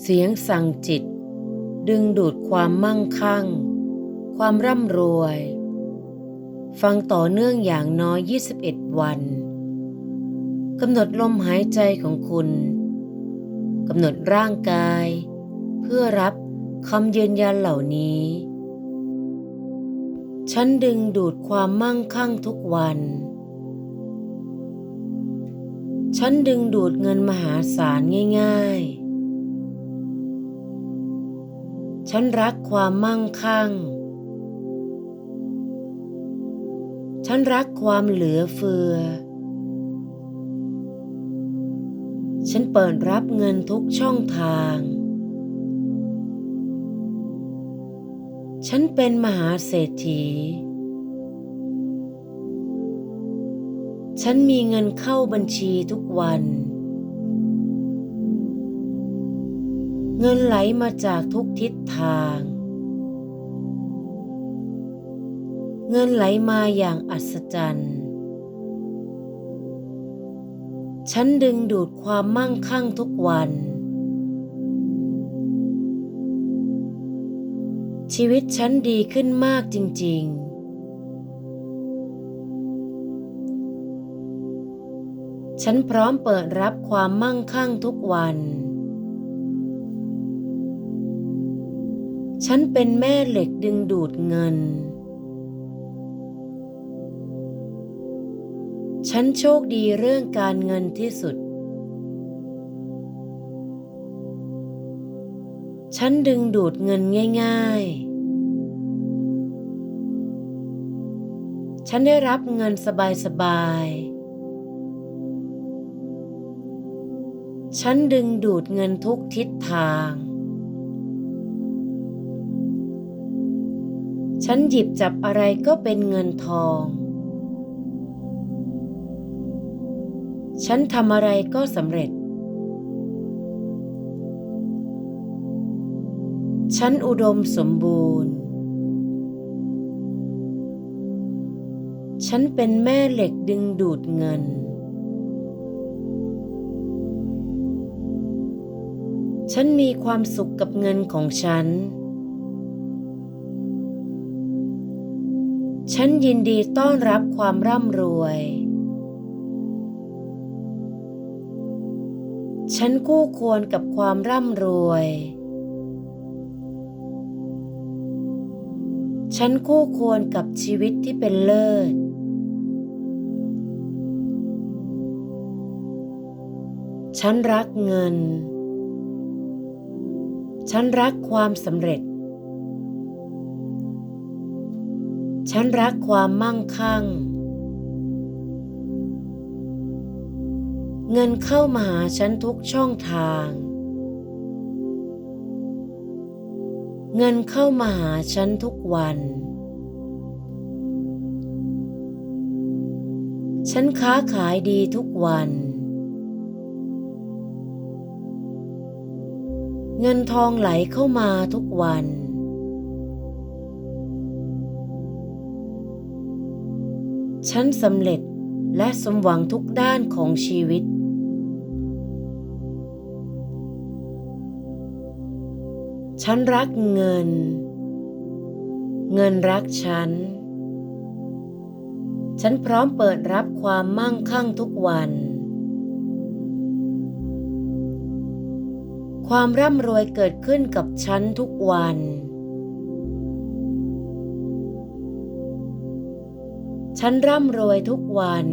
เสียงสั่งจิต ดึงดูดความมั่งคั่ง ความร่ำรวย ฟังต่อเนื่องอย่างน้อย 21 วันกำหนดลมหายใจของคุณกำหนดร่างกาย เพื่อรับคำยืนยันเหล่านี้ ฉันดึงดูดความมั่งคั่งทุกวัน ฉันดึงดูดเงินมหาศาลง่าย ฉันรักความมั่งคั่ง ฉันรักความเหลือเฟือ ฉันเปิดรับเงินทุกช่องทาง ฉันเป็นมหาเศรษฐี ฉันมีเงินเข้าบัญชีทุกวัน เงินไหลมาจากทุกทิศทาง เงินไหลมาอย่างอัศจรรย์ ฉันดึงดูดความมั่งคั่งทุกวัน ชีวิตฉันดีขึ้นมากจริง ๆฉันพร้อมเปิดรับความมั่งคั่งทุกวัน ฉันเป็นแม่เหล็กดึงดูดเงิน ฉันโชคดีเรื่องการเงินที่สุด ฉันดึงดูดเงินง่าย ๆ ฉันได้รับเงินสบายๆฉันดึงดูดเงินทุกทิศทาง ฉันหยิบจับอะไรก็เป็นเงินทอง ฉันทำอะไรก็สำเร็จ ฉันอุดมสมบูรณ์ ฉันเป็นแม่เหล็กดึงดูดเงิน ฉันมีความสุขกับเงินของฉัน ฉันยินดีต้อนรับความร่ำรวย ฉันคู่ควรกับความร่ำรวย ฉันคู่ควรกับชีวิตที่เป็นเลิศ ฉันรักเงิน ฉันรักความสำเร็จ ฉันรักความมั่งคั่ง เงินเข้ามาหาฉันทุกช่องทาง เงินเข้ามาหาฉันทุกวัน ฉันค้าขายดีทุกวัน เงินทองไหลเข้ามาทุกวัน ฉันสำเร็จและสมหวังทุกด้านของชีวิต ฉันรักเงิน เงินรักฉัน ฉันพร้อมเปิดรับความมั่งคั่งทุกวัน ความร่ำรวยเกิดขึ้นกับฉันทุกวัน ฉันร่ำรวยทุกวัน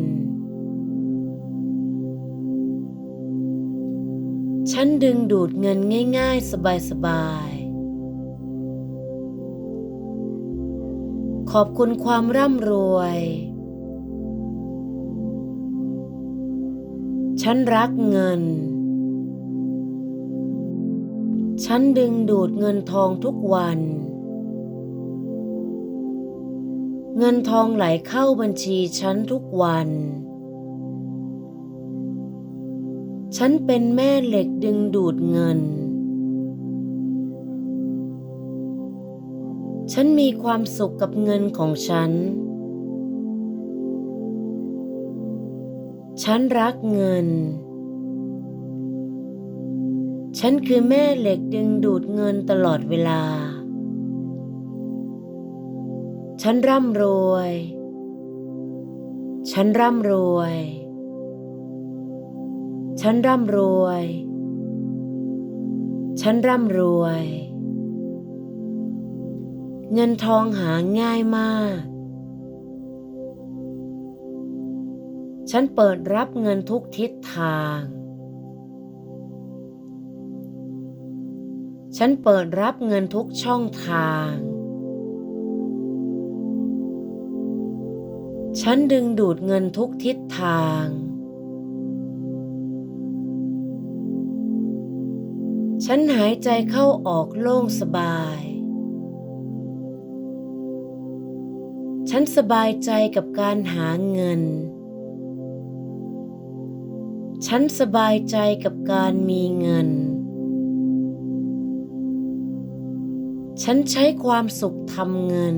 ฉันดึงดูดเงินง่าย ๆ สบายๆ ขอบคุณความร่ำรวย ฉันรักเงิน ฉันดึงดูดเงินทองทุกวัน เงินทองไหลเข้าบัญชีฉันทุกวัน ฉันเป็นแม่เหล็กดึงดูดเงิน ฉันมีความสุขกับเงินของฉัน ฉันรักเงินฉฉันคือแม่เหล็กดึงดูดเงินตลอดเวลา ฉันร่ำรวย ฉันร่ำรวย ฉันร่ำรวย ฉันร่ำรวย เงินทองหาง่ายมาก ฉันเปิดรับเงินทุกทิศทาง ฉันเปิดรับเงินทุกช่องทาง ฉันดึงดูดเงินทุกทิศทาง ฉันหายใจเข้าออกโล่งสบาย ฉันสบายใจกับการหาเงิน ฉันสบายใจกับการมีเงิน ฉันใช้ความสุขทำเงิน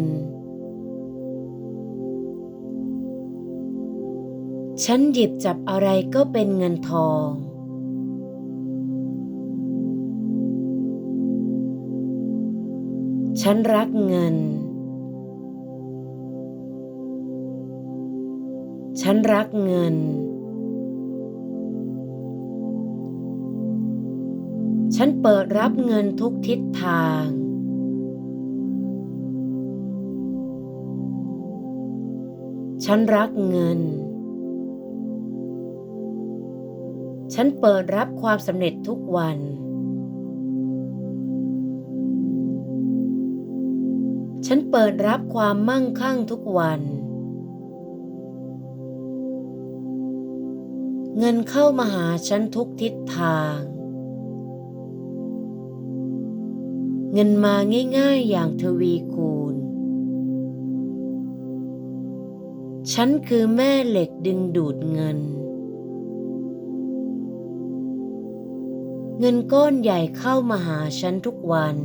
ฉันหยิบจับอะไรก็เป็นเงินทอง ฉันรักเงิน ฉันรักเงิน ฉันเปิดรับเงินทุกทิศทางฉันรักเงิน ฉันเปิดรับความสำเร็จทุกวัน ฉันเปิดรับความมั่งคั่งทุกวัน เงินเข้ามาหาฉันทุกทิศทาง เงินมาง่ายๆอย่างทวีคูณ ฉันคือแม่เหล็กดึงดูดเงิน เงินก้อนใหญ่เข้ามาหาฉันทุกวัน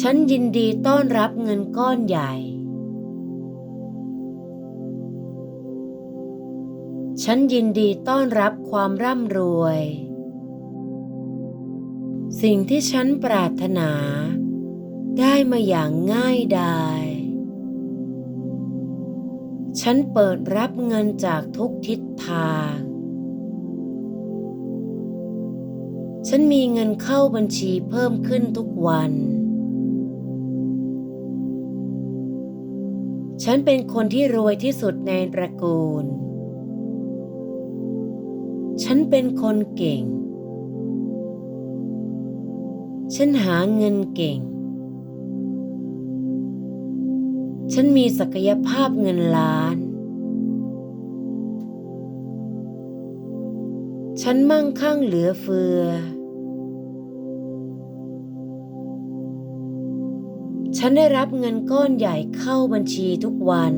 ฉันยินดีต้อนรับเงินก้อนใหญ่ ฉันยินดีต้อนรับความร่ำรวย สิ่งที่ฉันปรารถนา ได้มาอย่างง่ายดายฉันเปิดรับเงินจากทุกทิศทาง ฉันมีเงินเข้าบัญชีเพิ่มขึ้นทุกวัน ฉันเป็นคนที่รวยที่สุดในตระกูล ฉันเป็นคนเก่ง ฉันหาเงินเก่ง ฉันมีศักยภาพเงินล้านฉันมั่งคั่งเหลือเฟือ ฉันได้รับเงินก้อนใหญ่เข้าบัญชีทุกวัน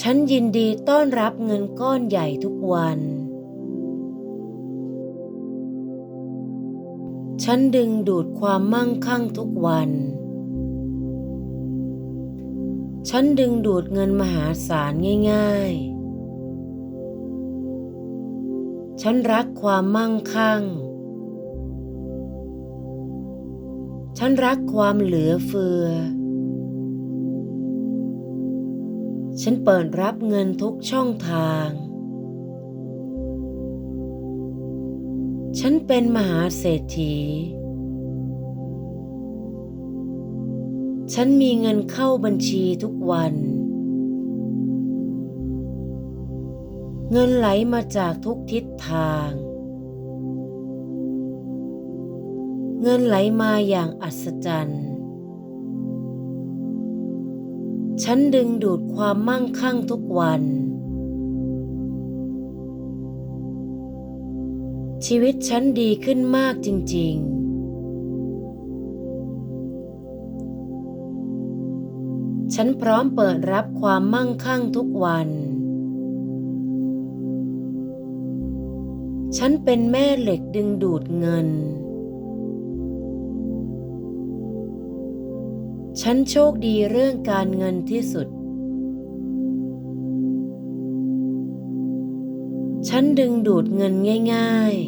ฉันยินดีต้อนรับเงินก้อนใหญ่ทุกวัน ฉันดึงดูดความมั่งคั่งทุกวัน ฉันดึงดูดเงินมหาศาลง่าย ๆ ฉันรักความมั่งคั่ง ฉันรักความเหลือเฟือ ฉันเปิดรับเงินทุกช่องทาง ฉันเป็นมหาเศรษฐี ฉันมีเงินเข้าบัญชีทุกวัน เงินไหลมาจากทุกทิศทาง เงินไหลมาอย่างอัศจรรย์ ฉันดึงดูดความมั่งคั่งทุกวัน ชีวิตฉันดีขึ้นมากจริง ๆฉันพร้อมเปิดรับความมั่งคั่งทุกวัน ฉันเป็นแม่เหล็กดึงดูดเงิน ฉันโชคดีเรื่องการเงินที่สุด ฉันดึงดูดเงินง่าย ๆ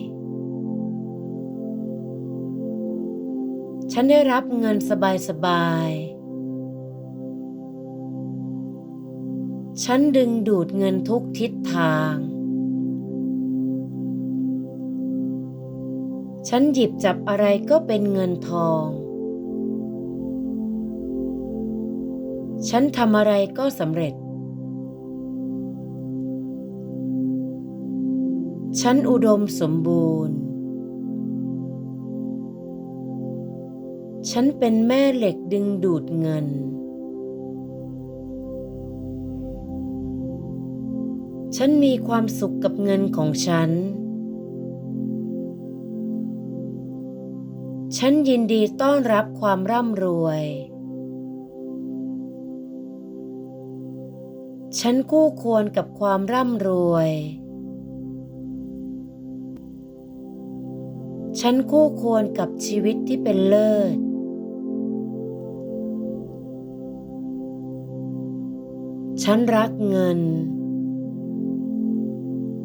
ฉันได้รับเงินสบายๆ ฉันดึงดูดเงินทุกทิศทาง ฉันหยิบจับอะไรก็เป็นเงินทอง ฉันทำอะไรก็สำเร็จ ฉันอุดมสมบูรณ์ ฉันเป็นแม่เหล็กดึงดูดเงิน ฉันมีความสุขกับเงินของฉัน ฉันยินดีต้อนรับความร่ำรวย ฉันคู่ควรกับความร่ำรวย ฉันคู่ควรกับชีวิตที่เป็นเลิศ ฉันรักเงิน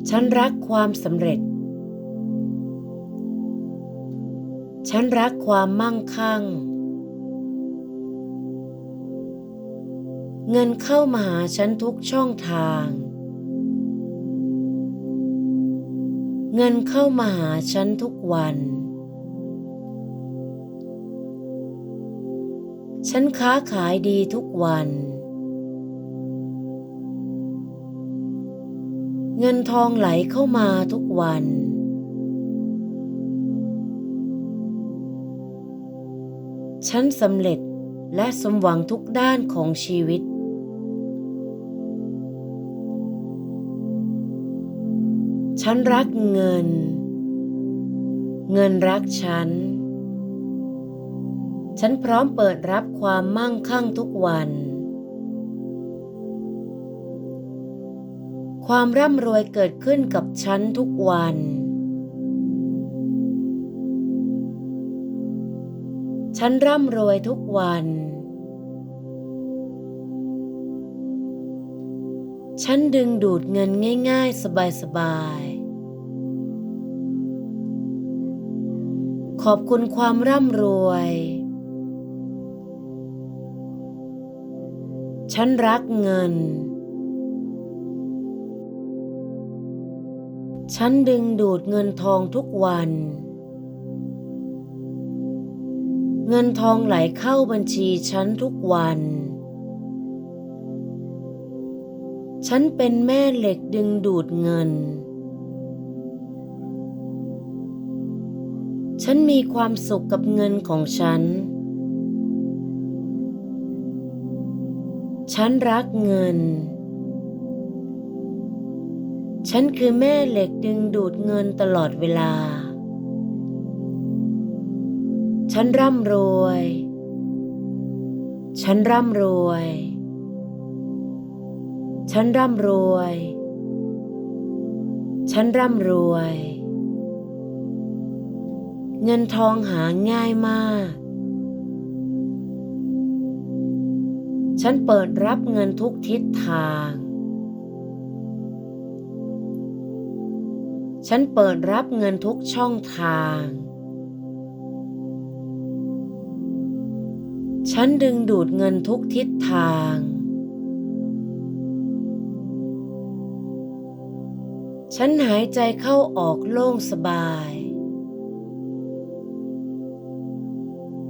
ฉันรักความสำเร็จ ฉันรักความมั่งคั่ง เงินเข้ามาหาฉันทุกช่องทาง เงินเข้ามาหาฉันทุกวัน ฉันค้าขายดีทุกวัน เงินทองไหลเข้ามาทุกวัน ฉันสำเร็จและสมหวังทุกด้านของชีวิต ฉันรักเงิน เงินรักฉัน ฉันพร้อมเปิดรับความมั่งคั่งทุกวัน ความร่ำรวยเกิดขึ้นกับฉันทุกวัน ฉันร่ำรวยทุกวันฉันดึงดูดเงินง่าย ๆ สบาย ๆ ขอบคุณความร่ำรวย ฉันรักเงิน ฉันดึงดูดเงินทองทุกวัน เงินทองไหลเข้าบัญชีฉันทุกวัน ฉันเป็นแม่เหล็กดึงดูดเงิน ฉันมีความสุขกับเงินของฉัน ฉันรักเงิน ฉันคือแม่เหล็กดึงดูดเงินตลอดเวลา ฉันร่ำรวย ฉันร่ำรวย ฉันร่ำรวย ฉันร่ำรวย เงินทองหาง่ายมาก ฉันเปิดรับเงินทุกทิศทาง ฉันเปิดรับเงินทุกช่องทาง ฉันดึงดูดเงินทุกทิศทางฉันหายใจเข้าออกโล่งสบาย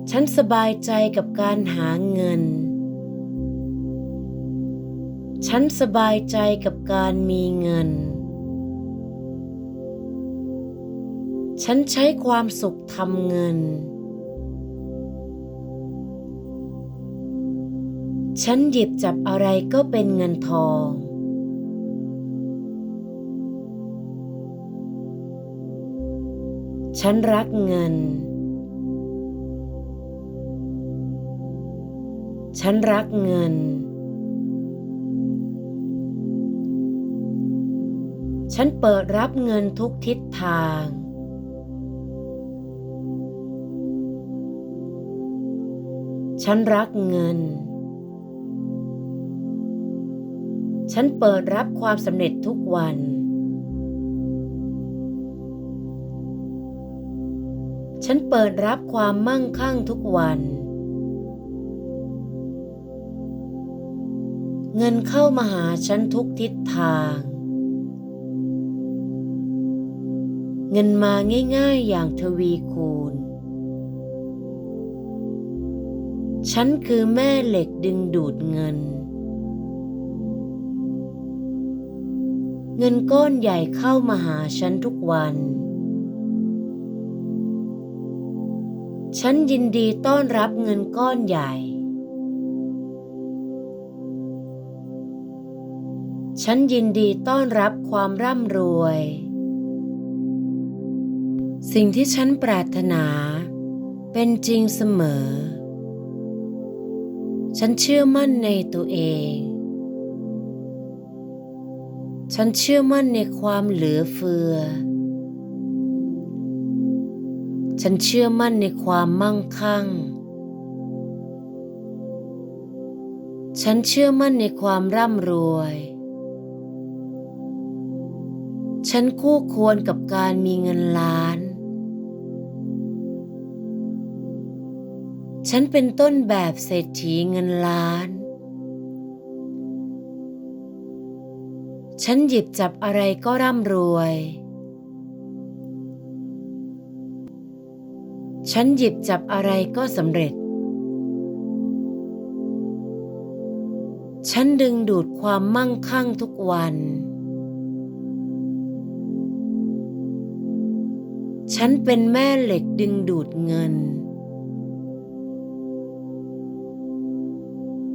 ฉันสบายใจกับการหาเงิน ฉันสบายใจกับการมีเงิน ฉันใช้ความสุขทำเงิน ฉันหยิบจับอะไรก็เป็นเงินทองฉันรักเงิน ฉันรักเงิน ฉันเปิดรับเงินทุกทิศทาง ฉันรักเงิน ฉันเปิดรับความสำเร็จทุกวัน ฉันเปิดรับความมั่งคั่งทุกวัน เงินเข้ามาหาฉันทุกทิศทาง เงินมาง่ายๆอย่างทวีคูณ ฉันคือแม่เหล็กดึงดูดเงิน เงินก้อนใหญ่เข้ามาหาฉันทุกวัน ฉันยินดีต้อนรับเงินก้อนใหญ่ ฉันยินดีต้อนรับความร่ำรวย สิ่งที่ฉันปรารถนา เป็นจริงเสมอ ฉันเชื่อมั่นในตัวเอง ฉันเชื่อมั่นในความเหลือเฟือ ฉันเชื่อมั่นในความมั่งคั่งฉันเชื่อมั่นในความร่ำรวย ฉันคู่ควรกับการมีเงินล้าน ฉันเป็นต้นแบบเศรษฐีเงินล้าน ฉันหยิบจับอะไรก็ร่ำรวย ฉันหยิบจับอะไรก็สำเร็จ ฉันดึงดูดความมั่งคั่งทุกวัน ฉันเป็นแม่เหล็กดึงดูดเงิน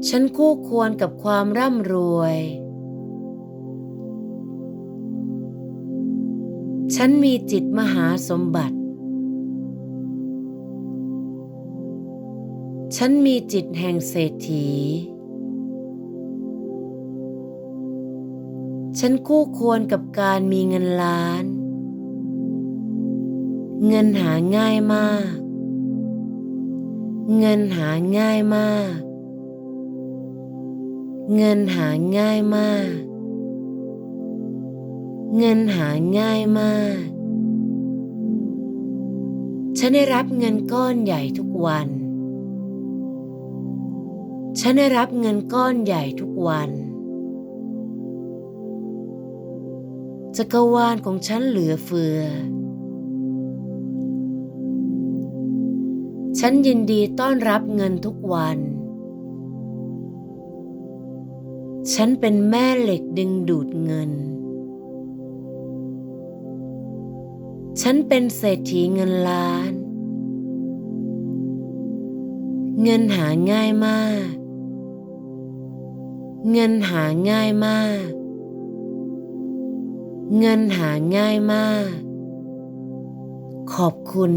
ฉันคู่ควรกับความร่ำรวย ฉันมีจิตมหาสมบัติ ฉันมีจิตแห่งเศรษฐี ฉันคู่ควรกับการมีเงินล้าน เงินหาง่ายมาก เงินหาง่ายมาก เงินหาง่ายมาก เงินหาง่ายมาก ฉันได้รับเงินก้อนใหญ่ทุกวัน ฉันได้รับเงินก้อนใหญ่ทุกวันจักรวาลของฉันเหลือเฟือ ฉันยินดีต้อนรับเงินทุกวัน ฉันเป็นแม่เหล็กดึงดูดเงิน ฉันเป็นเศรษฐีเงินล้าน เงินหาง่ายมาก เงินหาง่ายมาก เงินหาง่ายมาก ขอบคุณ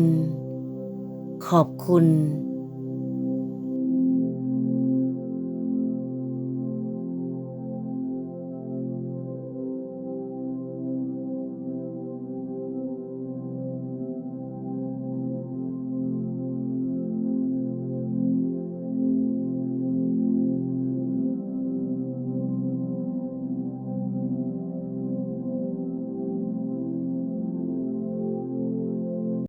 ขอบคุณ